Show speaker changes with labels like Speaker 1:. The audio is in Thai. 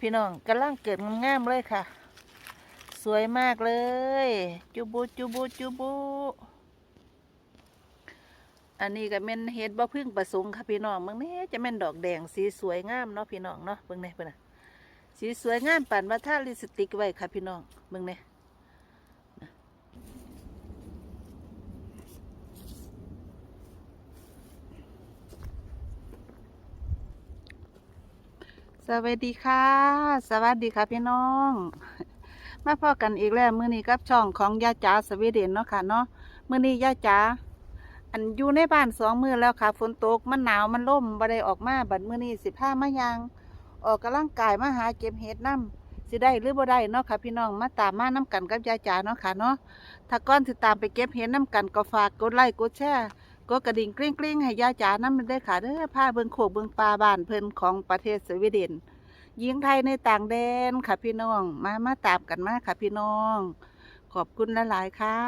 Speaker 1: พี่น้องกำลังเกิดงามๆเลยค่ะ สวยมากเลย จุบุจุบุจุบุอันนี้ก็แม่นเฮ็ดบ่พึ่งประสงค์ค่ะพี่น้องมึงนี่จะแม่นดอกแดงสีสวยงามเนาะพี่น้องเนาะเบิ่งเนี่เพิ่นน่ะสีสวยงามปานว่าทาลิปสติกไว้ค่ะพี่น้องเบิ่งเนี่ สวัสดีค่ะ สวัสดีค่ะพี่น้อง มาพอกันอีกแล้วมื้อนี้กับช่องของยาจ๋าสวีเดนเนาะค่ะเนาะมื้อนี้ยาจ๋าอันอยู่ในบ้านสองมื้อแล้วค่ะฝนตกมันหนาวมันล่มบ่ได้ออกมาบัดมื้อนี้สิพามายางออกกำลังกายมาหาเก็บเห็ดน้ำสิได้หรือบ่ได้เนาะค่ะพี่น้องมาตามมาน้กันกับยาจ๋าเนาะค่ะเนาะถ้าก่อนสิตามไปเก็บเห็ดน้กันก็ฝากกดไลค์กดแชร์ ก็กระดิ่งกริ้งๆให้ยาจ๋านำเด้อค่ะเด้อพาเบิ่งโขกเบิ่งปลาบ้านเพิ่นของประเทศสวีเดนหญิงไทยในต่างแดนค่ะพี่น้อง มามาตามกันมาค่ะพี่น้อง ขอบคุณหลายๆค่ะ